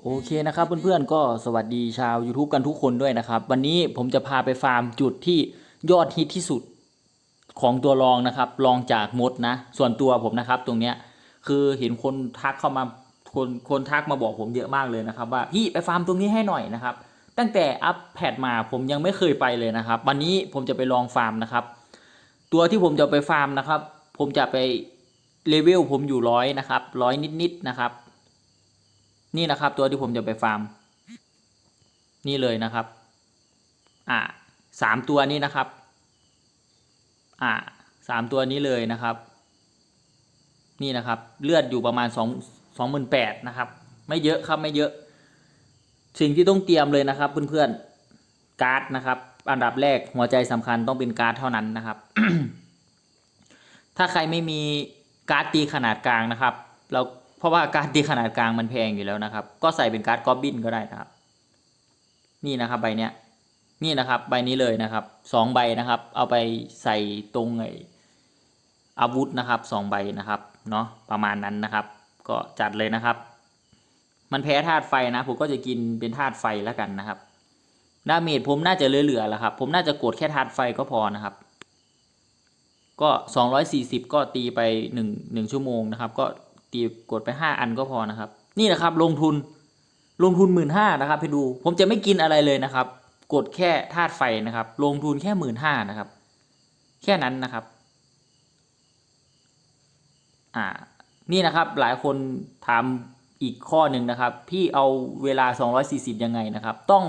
โอเคนะครับเพื่อนๆก็สวัสดีชาว YouTube กันทุกคนด้วยนะครับ วันนี้ผมจะพาไปฟาร์มจุดที่ยอดฮิตที่สุดของตัวรองนะครับรองจากมดนะ ส่วนตัวผมนะครับ ตรงเนี้ยคือเห็นคนทักเข้ามาคนคนทักมาบอกผมเยอะมากเลยนะครับ ว่าพี่ไปฟาร์มตรงนี้ให้หน่อยนะครับ ตั้งแต่อัปแพดมาผมยังไม่เคยไปเลยนะครับ วันนี้ผมจะไปลองฟาร์มนะครับ ตัวที่ผมจะไปฟาร์มนะครับ ผมจะไปเลเวลผมอยู่ร้อยนะครับร้อยนิดๆนะครับ นี่นะครับ ตัวที่ผมจะไปฟาร์ม นี่เลยนะครับ อ่าสามตัวนี้นะครับ อ่าสามตัวนี้เลยนะครับ นี่นะครับ เลือดอยู่ประมาณสองสองหมื่นแปดนะครับ ไม่เยอะครับไม่เยอะ สิ่งที่ต้องเตรียมเลยนะครับ เพื่อนๆการ์ดนะครับ อันดับแรกหัวใจสำคัญต้องเป็นการ์ดเท่านั้นนะครับ ถ้าใครไม่มีการ์ดตีขนาดกลางนะครับ เรา เพราะว่าการ์ดตีขนาดกลางมันแพงอยู่แล้วนะครับ ก็ใส่เป็นการ์ดกอบบินก็ได้นะครับ นี่นะครับใบเนี้ย นี่นะครับ ใบนี้เลยนะครับสองใบนะครับ เอาไปใส่ตรงไออาวุธนะครับสองใบนะครับเนาะประมาณนั้นนะครับ ก็จัดเลยนะครับ มันแพ้ธาตุไฟนะ ผมก็จะกินเป็นธาตุไฟแล้วกันนะครับดาเมจผมน่าจะเหลือๆแล้วครับ ผมน่าจะกดแค่ธาตุไฟก็พอนะครับ ก็ 240 ก็ตีไป1 1ชั่วโมงนะครับ ก็ ตีกดไป 5 อันก็พอนะครับ นี่นะครับลงทุนลงทุนหมื่นห้านะครับไปดูผมจะไม่กินอะไรเลยนะครับ กดแค่ธาตุไฟนะครับ ลงทุนแค่หมื่นห้านะครับ แค่นั้นนะครับ อ่า นี่นะครับหลายคนถามอีกข้อหนึ่งนะครับ พี่เอาเวลา 240 ยังไงนะครับ ต้อง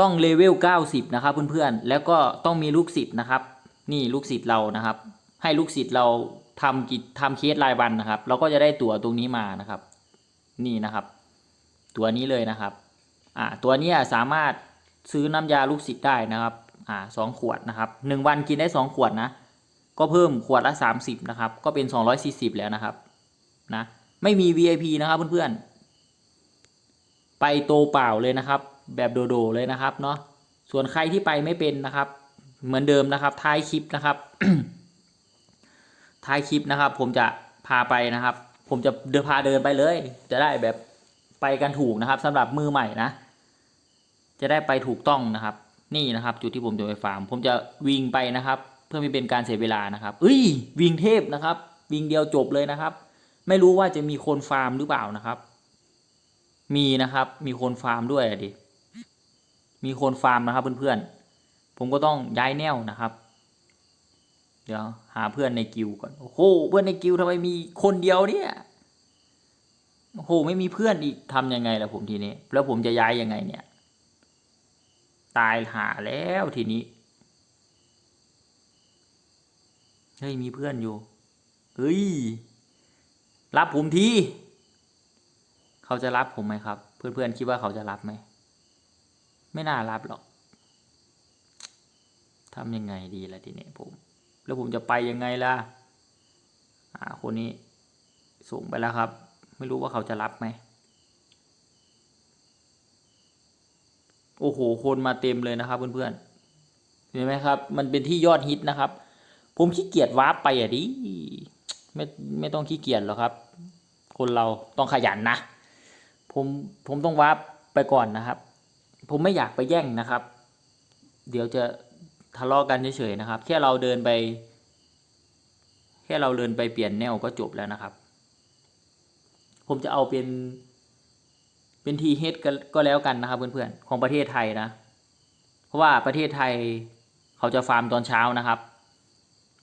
ต้องเลเวล 90 นะครับเพื่อนๆ แล้วก็ต้องมีลูกศิษย์นะครับ นี่ลูกศิษย์เรานะครับ ให้ลูกศิษย์เรา ทำกิจทำเคสรายวันนะครับ เราก็จะได้ตั๋วตรงนี้มานะครับ นี่นะครับ ตัวนี้เลยนะครับ อ่าตัวนี้สามารถซื้อน้ำยาลูกศิษย์ได้นะครับ อ่าสองขวดนะครับหนึ่งวันกินได้สองขวดนะ ก็เพิ่มขวดละ30นะครับ ก็เป็น240แล้วนะครับ นะ ไม่มี VIP นะครับเพื่อนๆ ไปโตเปล่าเลยนะครับ แบบโดโดเลยนะครับเนาะ ส่วนใครที่ไปไม่เป็นนะครับ เหมือนเดิมนะครับ ท้ายคลิปนะครับ ท้ายคลิปนะครับ ผมจะพาไปนะครับ ผมจะเดินพาเดินไปเลย จะได้แบบไปกันถูกนะครับสำหรับมือใหม่นะ จะได้ไปถูกต้องนะครับ นี่นะครับ จุดที่ผมจะไปฟาร์ม ผมจะวิ่งไปนะครับ เพื่อไม่เป็นการเสียเวลานะครับเอ้ยวิ่งเทพนะครับ วิ่งเดียวจบเลยนะครับ ไม่รู้ว่าจะมีคนฟาร์มหรือเปล่านะครับ มีนะครับ มีคนฟาร์มด้วยอดิมีคนฟาร์มนะครับเพื่อนๆผมก็ต้องย้ายแนวนะครับ เดี๋ยวหาเพื่อนในกิวก่อนโอ้โหเพื่อนในกิวทำไมมีคนเดียวเนี่ยโอ้โหไม่มีเพื่อนอีกทำยังไงล่ะผมทีนี้ แล้วผมจะย้ายยังไงเนี่ย ตายหาแล้วทีนี้เฮ้ยมีเพื่อนอยู่เฮ้ยรับผมทีเขาจะรับผมไหมครับ เพื่อนๆคิดว่าเขาจะรับไหมไม่น่ารับหรอกทำยังไงดีล่ะทีนี้ผม แล้วผมจะไปยังไงล่ะอ่าคนนี้ส่งไปแล้วครับ ไม่รู้ว่าเขาจะรับไหมโอ้โห คนมาเต็มเลยนะครับเพื่อนๆ เห็นไหมครับ มันเป็นที่ยอดฮิตนะครับ ผมขี้เกียจวาร์ปไปอะดิ ไม่ไม่ต้องขี้เกียจหรอกครับ คนเราต้องขยันนะ ผมผมต้องวาร์ปไปก่อนนะครับ ผมไม่อยากไปแย่งนะครับ เดี๋ยวจะ ทะเลาะกันเฉยๆนะครับ แค่เราเดินไป แค่เราเดินไปเปลี่ยนแนวก็จบแล้วนะครับ ผมจะเอาเป็น เป็นทีเฮดก็แล้วกันนะครับ เพื่อนๆของประเทศไทยนะ เพราะว่าประเทศไทยเขาจะฟาร์มตอนเช้านะครับ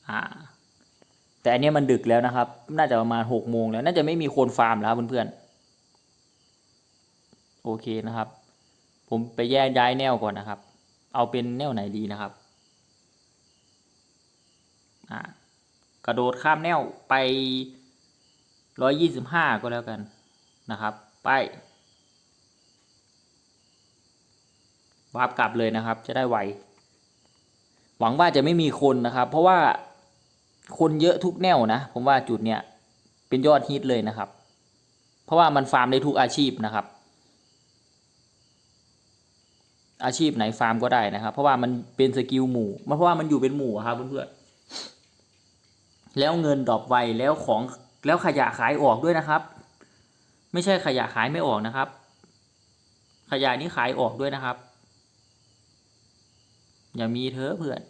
อ่าแต่อันนี้มันดึกแล้วนะครับ น่าจะประมาณหกโมงแล้ว น่าจะไม่มีคนฟาร์มแล้วเพื่อนๆ โอเคนะครับ ผมไปแยกย้ายแนวก่อนนะครับ เอาเป็นแนวไหนดีนะครับ กระโดดข้ามแนวไปร้อยยี่สิบห้าก็แล้วกันนะครับ ไปวาร์ปกลับเลยนะครับ จะได้ไว หวังว่าจะไม่มีคนนะครับ เพราะว่าคนเยอะทุกแนวนะ ผมว่าจุดเนี้ยเป็นยอดฮิตเลยนะครับ เพราะว่ามันฟาร์มได้ทุกอาชีพนะครับ อาชีพไหนฟาร์มก็ได้นะครับ เพราะว่ามันเป็นสกิลหมู่ เพราะว่ามันอยู่เป็นหมู่ครับเพื่อนๆ แล้วเงินดรอปไวแล้วของแล้วขยะขายออกด้วยนะครับ ไม่ใช่ขยะขายไม่ออกนะครับ ขยะนี้ขายออกด้วยนะครับ อย่ามีเธอเพื่อน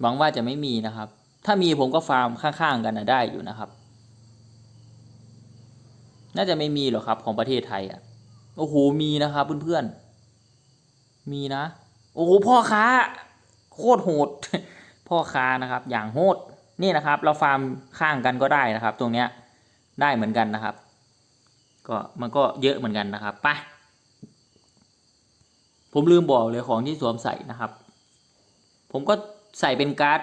หวังว่าจะไม่มีนะครับ ถ้ามีผมก็ฟาร์มข้างๆกันนะได้อยู่นะครับ น่าจะไม่มีหรอกครับของประเทศไทยอะ โอ้โห มีนะครับเพื่อนๆ มีนะ โอ้โหพ่อค้า โคตรโหด พ่อค้านะครับ อย่างโหด นี่นะครับ เราฟาร์มข้างกันก็ได้นะครับ ตรงเนี้ยได้เหมือนกันนะครับ ก็มันก็เยอะเหมือนกันนะครับไปผมลืมบอกเลยของที่สวมใส่นะครับ ผมก็ใส่เป็นการ์ด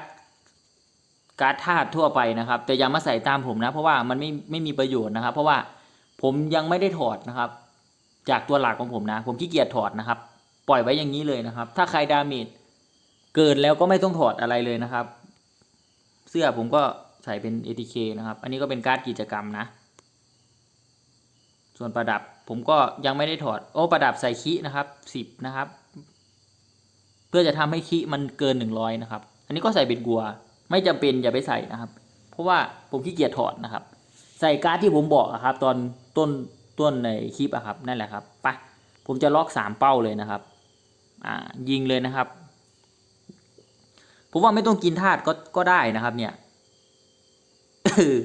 การ์ดธาตุทั่วไปนะครับ แต่อย่ามาใส่ตามผมนะ เพราะว่ามันไม่ไม่มีประโยชน์นะครับ เพราะว่าผมยังไม่ได้ถอดนะครับ จากตัวหลักของผมนะ ผมขี้เกียจถอดนะครับ ปล่อยไว้อย่างนี้เลยนะครับ ถ้าใครดาเมจเกินแล้วก็ไม่ต้องถอดอะไรเลยนะครับ เสื้อผมก็ใส่เป็น ATK นะครับ อันนี้ก็เป็นการ์ดกิจกรรมนะ ส่วนประดับผมก็ยังไม่ได้ถอด โอ้ประดับใส่คินะครับสิบนะครับ เพื่อจะทำให้คิมันเกินหนึ่งร้อยนะครับ อันนี้ก็ใส่เป็นกัว ไม่จำเป็นอย่าไปใส่นะครับ เพราะว่าผมขี้เกียจถอดนะครับ ใส่การ์ดที่ผมบอกอะครับ ตอนต้นต้นในคลิปอะครับนั่นแหละครับไปผมจะล็อกสามเป้าเลยนะครับ อ่ายิงเลยนะครับผมว่าไม่ต้องกินธาตุก็ก็ได้นะครับเนี่ย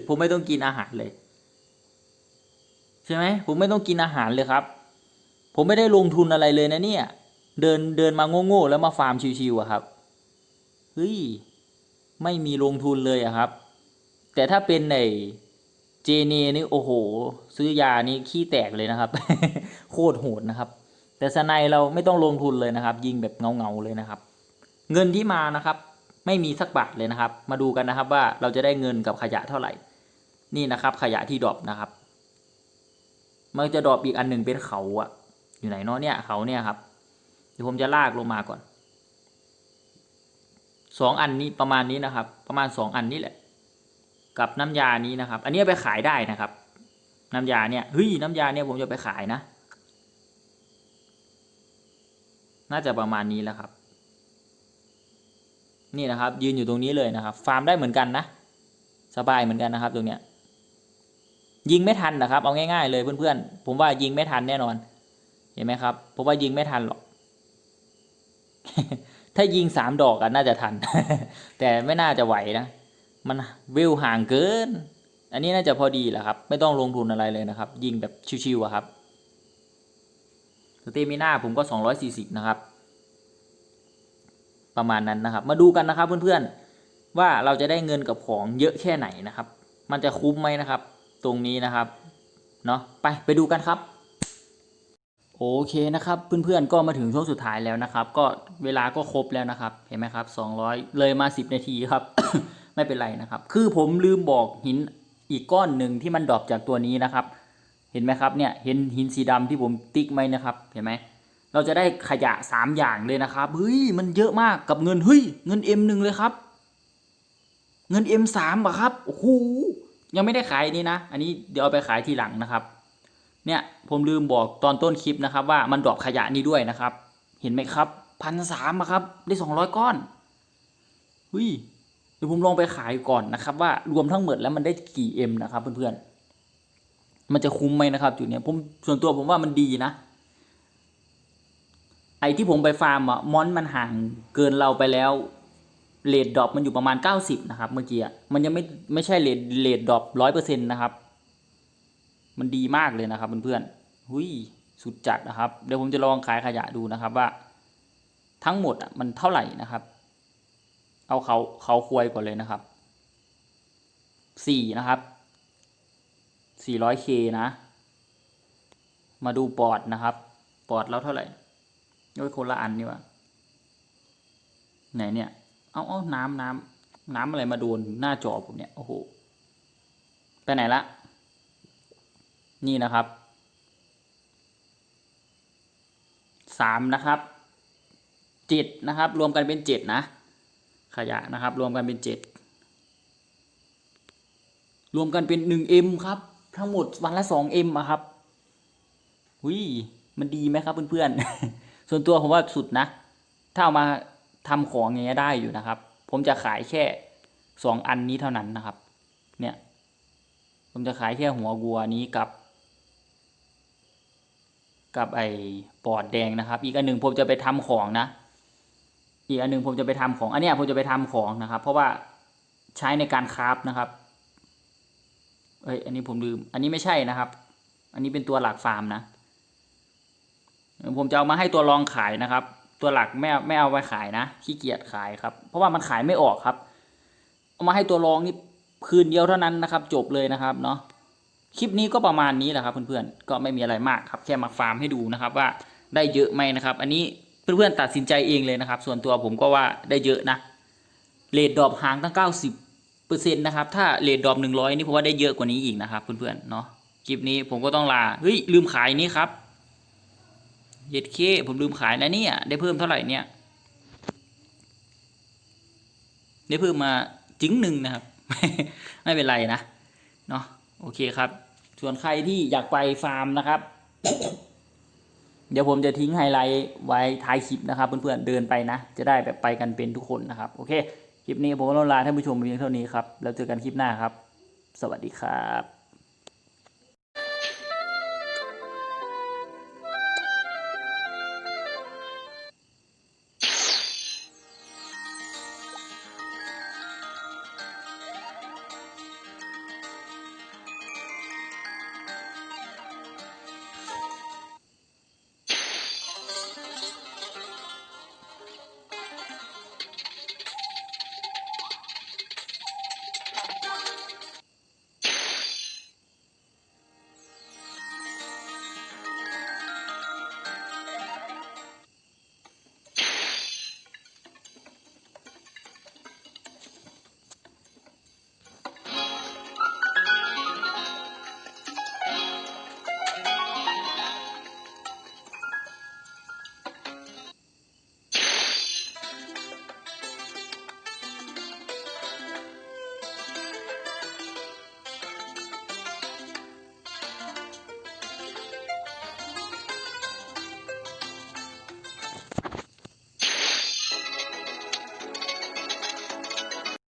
ผมไม่ต้องกินอาหารเลย ใช่ไหมผมไม่ต้องกินอาหารเลยครับ ผมไม่ได้ลงทุนอะไรเลยนะเนี่ย เดินเดินมาโง่ๆแล้วมาฟาร์มชิวๆอะครับเฮ้ยไม่มีลงทุนเลยอะครับ แต่ถ้าเป็นในเจเนนี่โอ้โห ซื้อยานี่ขี้แตกเลยนะครับ โคตรโหดนะครับ แต่สไนเราไม่ต้องลงทุนเลยนะครับ ยิงแบบเงาๆเลยนะครับ เงินที่มานะครับ ไม่มีสักบาทเลยนะครับ มาดูกันนะครับว่าเราจะได้เงินกับขยะเท่าไหร่ นี่นะครับ ขยะที่ดรอปนะครับมันจะดรอปอีกอันหนึ่งเป็นเขาอะอยู่ไหนเนาะเนี่ยเขาเนี่ยครับเดี๋ยวผมจะลากลงมาก่อนสองอันนี้ประมาณนี้นะครับ ประมาณสองอันนี้แหละ กับน้ำยานี้นะครับ อันนี้ไปขายได้นะครับ น้ำยาเนี่ยเฮ้ยน้ำยาเนี่ยผมจะไปขายนะ น่าจะประมาณนี้แล้วครับ นี่นะครับ ยืนอยู่ตรงนี้เลยนะครับ ฟาร์มได้เหมือนกันนะ สบายเหมือนกันนะครับ ตรงเนี้ย ยิงไม่ทันนะครับ เอาง่ายๆเลยเพื่อนๆ ผมว่ายิงไม่ทันแน่นอน เห็นไหมครับ ผมว่ายิงไม่ทันหรอก ถ้ายิงสามดอกอะน่าจะทัน แต่ไม่น่าจะไหวนะ มันวิวห่างเกิน อันนี้น่าจะพอดีแหละครับ ไม่ต้องลงทุนอะไรเลยนะครับ ยิงแบบชิวๆอะครับ เตมิน่าผมก็สองร้อยสี่สิบนะครับ ประมาณนั้นนะครับ มาดูกันนะครับเพื่อนๆ ว่าเราจะได้เงินกับของเยอะแค่ไหนนะครับ มันจะคุ้มไหมนะครับ ตรงนี้นะครับ เนาะไปไปดูกันครับโอเคนะครับเพื่อนๆก็มาถึงช่วงสุดท้ายแล้วนะครับ ก็เวลาก็ครบแล้วนะครับเห็นไหมครับ 200 เลยมา 10 นาทีครับ ไม่เป็นไรนะครับ คือผมลืมบอกหินอีกก้อนหนึ่งที่มันดรอปจากตัวนี้นะครับ เห็นไหมครับเนี่ยเห็นหินสีดำที่ผมติ๊กไหมนะครับเห็นไหมเราจะได้ขยะ 3 อย่างเลยนะครับเฮ้ยมันเยอะมากกับเงินเฮ้ยเงิน M1 เลยครับ เงิน M3 อะครับโอ้โหยังไม่ได้ขายนี่นะ อันนี้เดี๋ยวเอาไปขายทีหลังนะครับ เนี่ยผมลืมบอกตอนต้นคลิปนะครับ ว่ามันดรอปขยะนี่ด้วยนะครับ เห็นไหมครับพันสามครับ ได้สองร้อยก้อนหุยเดี๋ยวผมลองไปขายก่อนนะครับ ว่ารวมทั้งหมดแล้วมันได้กี่เอ็มนะครับเพื่อนๆ มันจะคุ้มไหมนะครับจุดเนี้ยผมส่วนตัวผมว่ามันดีนะ ไอที่ผมไปฟาร์มอะมอนมันห่างเกินเราไปแล้วเลดดรอปมันอยู่ประมาณ 90 นะครับ เมื่อกี้อะมันยังไม่ไม่ใช่เลดเลดดรอปร้อยเปอร์เซ็นต์นะครับ มันดีมากเลยนะครับเพื่อนๆหุยสุดจัดนะครับ เดี๋ยวผมจะลองขายขยะดูนะครับว่า ทั้งหมดอะมันเท่าไหร่นะครับ เอาเขาเขาควยก่อนเลยนะครับสี่นะครับ สี่ร้อยเคนะ มาดูปอดนะครับ ปอดแล้วเท่าไหร่โอ้ยคนละอันนี่วะไหนเนี่ย เอาเอาน้ำน้ำน้ำอะไรมาโดนหน้าจอผมเนี่ย โอ้โห ไปไหนละ นี่นะครับ สามนะครับเจ็ดนะครับ รวมกันเป็นเจ็ดนะ ขยะนะครับ รวมกันเป็นเจ็ดรวมกันเป็นหนึ่งเอ็มครับ ทั้งหมดวันละสองเอ็มอะครับหุยมันดีไหมครับเพื่อนๆ ส่วนตัวผมว่าสุดนะ ถ้าเอามาทำของอย่างเงี้ยได้อยู่นะครับ ผมจะขายแค่สองอันนี้เท่านั้นนะครับ เนี่ย ผมจะขายแค่หัววัวนี้กับ กับไอ้ปอดแดงนะครับ อีกอันหนึ่งผมจะไปทำของนะ อีกอันหนึ่งผมจะไปทำของ อันเนี้ยผมจะไปทำของนะครับ เพราะว่าใช้ในการคราฟนะครับ เอ้ยอันนี้ผมลืม อันนี้ไม่ใช่นะครับ อันนี้เป็นตัวหลักฟาร์มนะ ผมจะเอามาให้ตัวรองขายนะครับ ตัวหลักไม่ไม่เอาไปขายนะขี้เกียจขายครับ เพราะว่ามันขายไม่ออกครับ เอามาให้ตัวรองนี่คืนเดียวเท่านั้นนะครับ จบเลยนะครับเนาะคลิปนี้ก็ประมาณนี้แหละครับ เพื่อนๆก็ไม่มีอะไรมากครับ แค่มาฟาร์มให้ดูนะครับ ว่าได้เยอะไหมนะครับ อันนี้เพื่อนๆตัดสินใจเองเลยนะครับ ส่วนตัวผมก็ว่าได้เยอะนะเลดดอปห่างตั้ง 90 เปอร์เซ็นต์นะครับ ถ้าเลดดรอป100นี่ผมว่าได้เยอะกว่านี้อีกนะครับ เพื่อนๆเนาะคลิปนี้ผมก็ต้องลาเฮ้ยลืมขายนี้ครับเย็ดเคผมลืมขายนะเนี่ยได้เพิ่มเท่าไหร่เนี่ย ได้เพิ่มมาจึงหนึ่งนะครับ ไม่เป็นไรนะเนาะโอเคครับ ส่วนใครที่อยากไปฟาร์มนะครับ เดี๋ยวผมจะทิ้งไฮไลท์ไว้ท้ายคลิปนะครับ เพื่อนๆเดินไปนะ จะได้แบบไปกันเป็นทุกคนนะครับ โอเค คลิปนี้ผมก็ลาท่านผู้ชมเพียงเท่านี้ครับ แล้วเจอกันคลิปหน้าครับ สวัสดีครับ